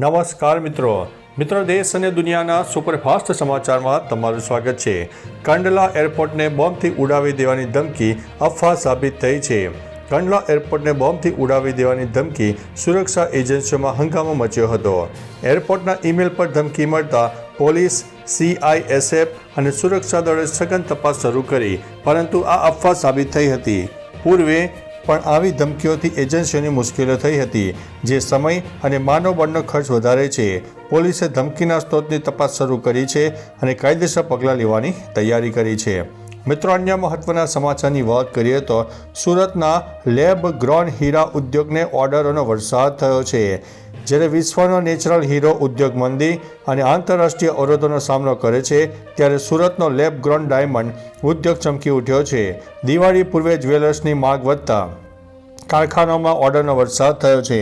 નમસ્કાર મિત્રો. મિત્રો, દેશ અને દુનિયાના સુપરફાસ્ટ સમાચારમાં તમારું સ્વાગત છે. કંડલા એરપોર્ટને બોમ્બથી ઉડાવી દેવાની ધમકી અફવા સાબિત થઈ છે. કંડલા એરપોર્ટને બોમ્બથી ઉડાવી દેવાની ધમકી સુરક્ષા એજન્સીઓમાં હંગામો મચ્યો હતો. એરપોર્ટના ઈમેલ પર ધમકી મળતા પોલીસ સીઆઈએસએફ અને સુરક્ષા દળે સઘન તપાસ શરૂ કરી, પરંતુ આ અફવા સાબિત થઈ હતી. પૂર્વે પણ આવી ધમકીઓથી એજન્સીઓની મુશ્કેલીઓ થઈ હતી, જે સમય અને માનવબળનો ખર્ચ વધારે છે. પોલીસે ધમકીના સ્ત્રોતની તપાસ શરૂ કરી છે અને કાયદેસર પગલાં લેવાની તૈયારી કરી છે. મિત્રો, અન્ય મહત્વના સમાચારની વાત કરીએ તો સુરતના લેબ ગ્રોન હીરા ઉદ્યોગને ઓર્ડરોનો વરસાદ થયો છે. જ્યારે વિશ્વનો નેચરલ હીરો ઉદ્યોગ મંદી અને આંતરરાષ્ટ્રીય અવરોધોનો સામનો કરે છે, ત્યારે સુરતનો લેબ ગ્રોન ડાયમંડ ઉદ્યોગ ચમકી ઉઠ્યો છે. દિવાળી પૂર્વે જ્વેલર્સની માગ વધતા કારખાનામાં ઓર્ડરનો વરસાદ થયો છે.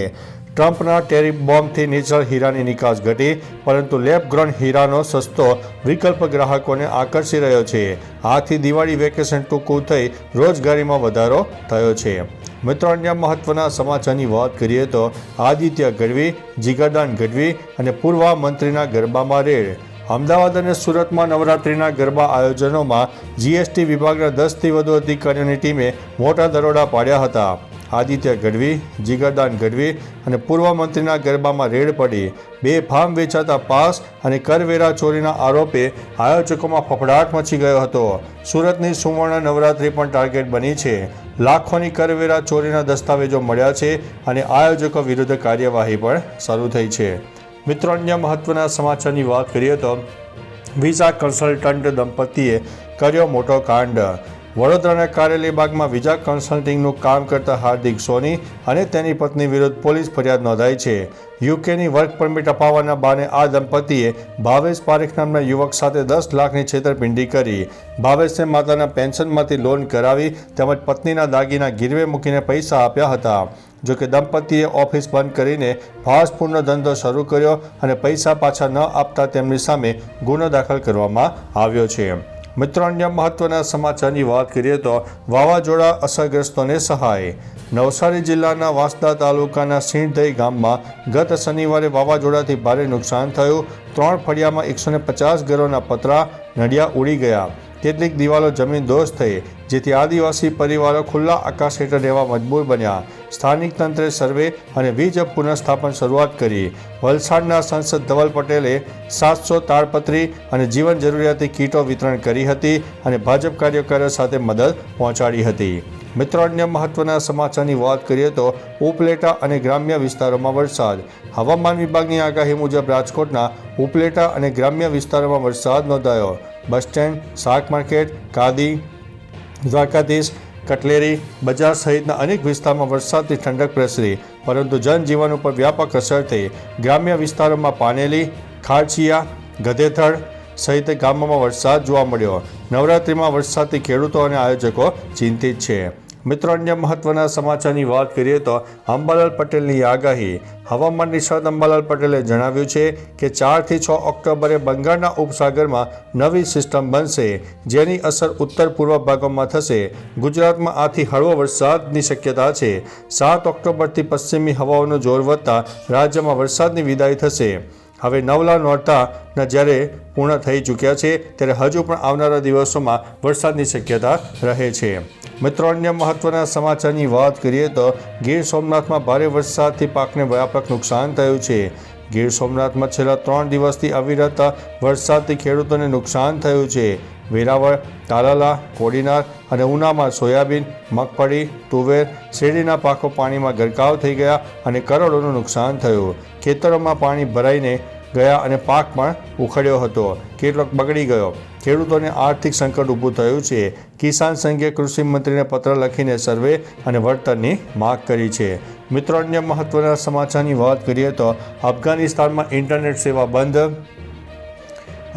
ટ્રમ્પના ટેરિફ બોમ્બથી નેચરલ હીરાની નિકાસ ઘટી, પરંતુ લેબ ગ્રોન હીરાનો સસ્તો વિકલ્પ ગ્રાહકોને આકર્ષી રહ્યો છે. આથી દિવાળી વેકેશન ટૂંકું થઈ રોજગારીમાં વધારો થયો છે. મિત્રો, અન્ય મહત્વના સમાચારની વાત કરીએ તો આદિત્ય ગઢવી જીગરદાન ગઢવી અને પૂર્વ મંત્રીના ગરબામાં રેડ. અમદાવાદ અને સુરતમાં નવરાત્રિના ગરબા આયોજનોમાં જીએસટી વિભાગના દસથી વધુ અધિકારીઓની ટીમે મોટા દરોડા પાડ્યા હતા. આદિત્ય ગઢવી જીગરદાન ગઢવી અને પૂર્વ મંત્રીના ગરબામાં રેડ પડી. બે ફાર્મ વેચાતા પાસ અને કરવેરા ચોરીના આરોપે આયોજકોમાં ફફડાટ મચી ગયો હતો. સુરતની સુવર્ણ નવરાત્રિ પણ ટાર્ગેટ બની છે. લાખોની કરવેરા ચોરીના દસ્તાવેજો મળ્યા છે અને આયોજકો વિરુદ્ધ કાર્યવાહી પણ શરૂ થઈ છે. મિત્રો, અન્ય મહત્વના સમાચારની વાત કરીએ તો વિઝા કન્સલ્ટન્ટ દંપતીએ કર્યો મોટો કાંડ. વડોદરાના કારેલીબાગમાં વિજા કન્સલ્ટિંગનું કામ કરતા હાર્દિક સોની અને તેની પત્ની વિરુદ્ધ પોલીસ ફરિયાદ નોંધાઈ છે. યુકેની વર્ક પરમિટ અપાવવાના બાને આ દંપતીએ ભાવેશ પારેખ નામના યુવક સાથે દસ લાખની છેતરપિંડી કરી. ભાવેશને માતાના પેન્શનમાંથી લોન કરાવી તેમજ પત્નીના દાગીના ગીરવે મૂકીને પૈસા આપ્યા હતા. જોકે દંપતીએ ઓફિસ બંધ કરીને ફાસ્ટફૂડનો ધંધો શરૂ કર્યો અને પૈસા પાછા ન આપતા તેમની સામે ગુનો દાખલ કરવામાં આવ્યો છે. મિત્રો અન્ય મહત્વના સમાચારની વાત કરીએ તો વાવાઝોડા અસરગ્રસ્તોને સહાય. નવસારી જિલ્લાના વાંસદા તાલુકાના સિંહદઈ ગામમાં ગત શનિવારે વાવાઝોડાથી ભારે નુકસાન થયું. ત્રણ ફળિયામાં એકસો પચાસ ઘરોના પતરા નડિયા ઉડી ગયા. કેટલીક દિવાલો જમીન દોષ થઈ, જેથી આદિવાસી પરિવારો ખુલ્લા આકાશ હેઠળ રહેવા મજબૂર બન્યા. સ્થાનિક તંત્રે સર્વે અને વીજ પુનઃસ્થાપન શરૂઆત કરી. વલસાડના સાંસદ ધવલ પટેલે સાતસો તાળપત્રી અને જીવન જરૂરિયાતી કીટો વિતરણ કરી હતી અને ભાજપ કાર્યકરો સાથે મદદ પહોંચાડી હતી. મિત્રો, અન્ય મહત્વના સમાચારની વાત કરીએ તો ઉપલેટા અને ગ્રામ્ય વિસ્તારોમાં વરસાદ. હવામાન વિભાગની આગાહી મુજબ રાજકોટના ઉપલેટા અને ગ્રામ્ય વિસ્તારોમાં વરસાદ નોંધાયો. બસ સ્ટેન્ડ, શાક માર્કેટ કાદી દ્વારકાધીશ, કટલેરી, બજાર સહિતના અનેક વિસ્તારમાં વરસાદથી ઠંડક પ્રસરી, પરંતુ જનજીવન ઉપર વ્યાપક અસર થઈ. ગ્રામ્ય વિસ્તારોમાં પાનેલી, ખારચિયા, ગધેથળ સહિત ગામોમાં વરસાદ જોવા મળ્યો. નવરાત્રિમાં વરસાદથી ખેડૂતો અને આયોજકો ચિંતિત છે. મિત્રો, અન્ય મહત્વના સમાચારની વાત કરીએ તો અંબાલાલ પટેલની આગાહી. હવામાન નિષ્ણાત અંબાલાલ પટેલે જણાવ્યું છે કે ચારથી છ ઓક્ટોબરે બંગાળના ઉપસાગરમાં નવી સિસ્ટમ બનશે, જેની અસર ઉત્તર પૂર્વ ભાગોમાં થશે. ગુજરાતમાં આથી હળવો વરસાદની શક્યતા છે. સાત ઓક્ટોબરથી પશ્ચિમી હવાઓનું જોર વધતા રાજ્યમાં વરસાદની વિદાય થશે. હવે નવલા નોરતાના જ્યારે પૂર્ણ થઈ ચૂક્યા છે, ત્યારે હજુ પણ આવનારા દિવસોમાં વરસાદની શક્યતા રહે છે. મિત્રો, અન્ય મહત્વના સમાચારની વાત કરીએ તો ગીર સોમનાથમાં ભારે વરસાદથી પાકને વ્યાપક નુકસાન થયું છે. ગીર સોમનાથમાં છેલ્લા ત્રણ દિવસથી અવિરત વરસાદથી ખેડૂતોને નુકસાન થયું છે. વેરાવળ, તાલાલા, કોડીનાર અને ઉનામાં સોયાબીન, મગફળી, તુવેર, શેરડીના પાકો પાણીમાં ગરકાવ થઈ ગયા અને કરોડોનું નુકસાન થયું. ખેતરોમાં પાણી ભરાઈને ગયા અને પાક પણ ઉખડ્યો હતો. કેટલોક બગડી ગયો. ખેડૂતોને આર્થિક સંકટ ઊભું થયું છે. કિસાન સંઘે કૃષિ મંત્રીને પત્ર લખીને સર્વે અને વળતરની માગ કરી છે. મિત્રો, અન્ય મહત્વના સમાચારની વાત કરીએ તો, અફઘાનિસ્તાનમાં ઇન્ટરનેટ સેવા બંધ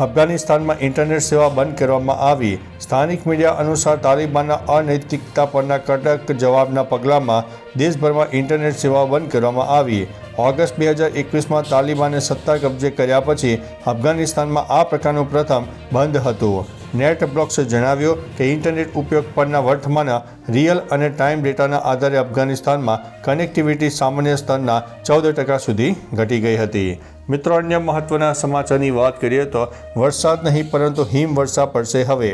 અફઘાનિસ્તાનમાં ઇન્ટરનેટ સેવા બંધ કરવામાં આવી. સ્થાનિક મીડિયા અનુસાર તાલિબાનના અનૈતિકતા પરના કડક જવાબના પગલામાં દેશભરમાં ઇન્ટરનેટ સેવા બંધ કરવામાં આવી. ઓગસ્ટ બે હજાર એકવીસમાં તાલિબાને સત્તા કબજે કર્યા પછી અફઘાનિસ્તાનમાં આ પ્રકારનું પ્રથમ બંધ હતું. નેટ બ્લોક્સે જણાવ્યું કે ઇન્ટરનેટ ઉપયોગ પરના વર્તમાન રિયલ અને ટાઈમ ડેટાના આધારે અફઘાનિસ્તાનમાં કનેક્ટિવિટી સામાન્ય સ્તરના ચૌદ ટકા સુધી ઘટી ગઈ હતી. મિત્રો, અન્ય મહત્વના સમાચારની વાત કરીએ તો વરસાદ નહીં, પરંતુ હિમવર્ષા પડશે હવે.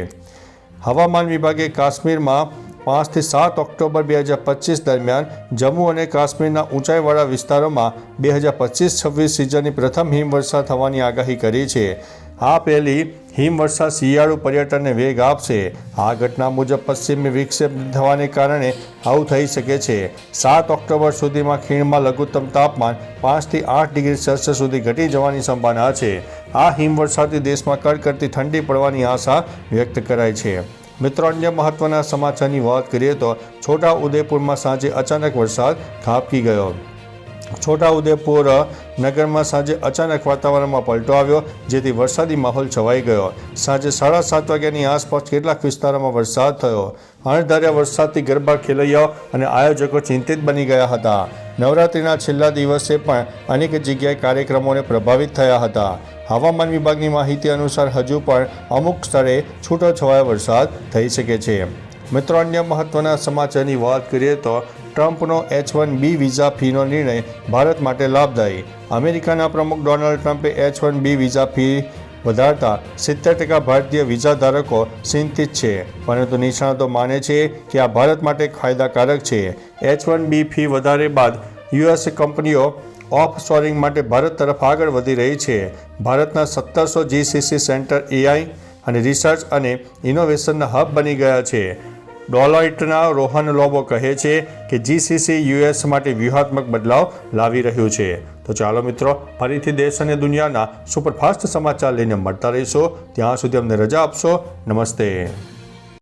હવામાન વિભાગે કાશ્મીરમાં પાંચથી સાત ઓક્ટોબર બે હજાર પચીસ દરમિયાન જમ્મુ અને કાશ્મીરના ઊંચાઈવાળા વિસ્તારોમાં બે હજાર પચીસ છવ્વીસ સિઝનની પ્રથમ હિમવર્ષા થવાની આગાહી કરી છે. આ પહેલી હિમવર્ષા શિયાળુ પર્યટનને વેગ આપશે. આ ઘટના મુજબ પશ્ચિમી વિક્ષેપ થવાને કારણે આવું થઈ શકે છે. સાત ઓક્ટોબર સુધીમાં ખીણમાં લઘુત્તમ તાપમાન પાંચથી આઠ ડિગ્રી સેલ્સિયસ સુધી ઘટી જવાની સંભાવના છે. આ હિમવર્ષાથી દેશમાં કડકડતી ઠંડી પડવાની આશા વ્યક્ત કરાઈ છે. મિત્રો, અન્ય મહત્વના સમાચારની વાત કરીએ તો છોટા ઉદેપુરમાં સાંજે અચાનક વરસાદ ખાબકી ગયો. છોટા ઉદેપુર નગરમાં સાંજે અચાનક વાતાવરણમાં પલટો આવ્યો, જેથી વરસાદી માહોલ છવાઈ ગયો. સાંજે સાડા સાત વાગ્યાની આસપાસ કેટલાક વિસ્તારોમાં વરસાદ થયો. અણધાર્યા વરસાદથી ગરબા ખેલૈયાઓ અને આયોજકો ચિંતિત બની ગયા હતા. નવરાત્રિના છેલ્લા દિવસે પણ અનેક જગ્યાએ કાર્યક્રમોને પ્રભાવિત થયા હતા. હવામાન વિભાગની માહિતી અનુસાર હજુ પણ અમુક સ્થળે છૂટોછવાયો વરસાદ થઈ શકે છે. મિત્રો, અન્ય મહત્વના સમાચારની વાત કરીએ તો ટ્રમ્પનો એચ વન બી વિઝા ફીનો નિર્ણય ભારત માટે લાભદાયી. અમેરિકાના પ્રમુખ ડોનાલ્ડ ટ્રમ્પે H one B visa fee વધારતા સિત્તેર ટકા ભારતીય વિઝા ધારકો ચિંતિત છે, પરંતુ નિષ્ણાતો માને છે કે આ ભારત માટે ફાયદાકારક છે. એચ વન બી ફી વધારે બાદ યુએસ કંપનીઓ ઓફ શોરિંગ માટે ભારત તરફ આગળ વધી રહી છે. ભારતના સત્તરસો જીસીસી સેન્ટર એઆઈ અને રિસર્ચ અને ઇનોવેશનના હબ બની ગયા છે. ડોલોઇટના રોહન લોબો કહે છે કે જીસીસી યુએસ માટે વ્યૂહાત્મક બદલાવ લાવી રહ્યું છે. તો ચાલો મિત્રો, ફરીથી દેશ અને દુનિયાના સુપરફાસ્ટ સમાચાર લઈને મળતા રહીશો. ત્યાં સુધી અમને રજા આપશો. નમસ્તે.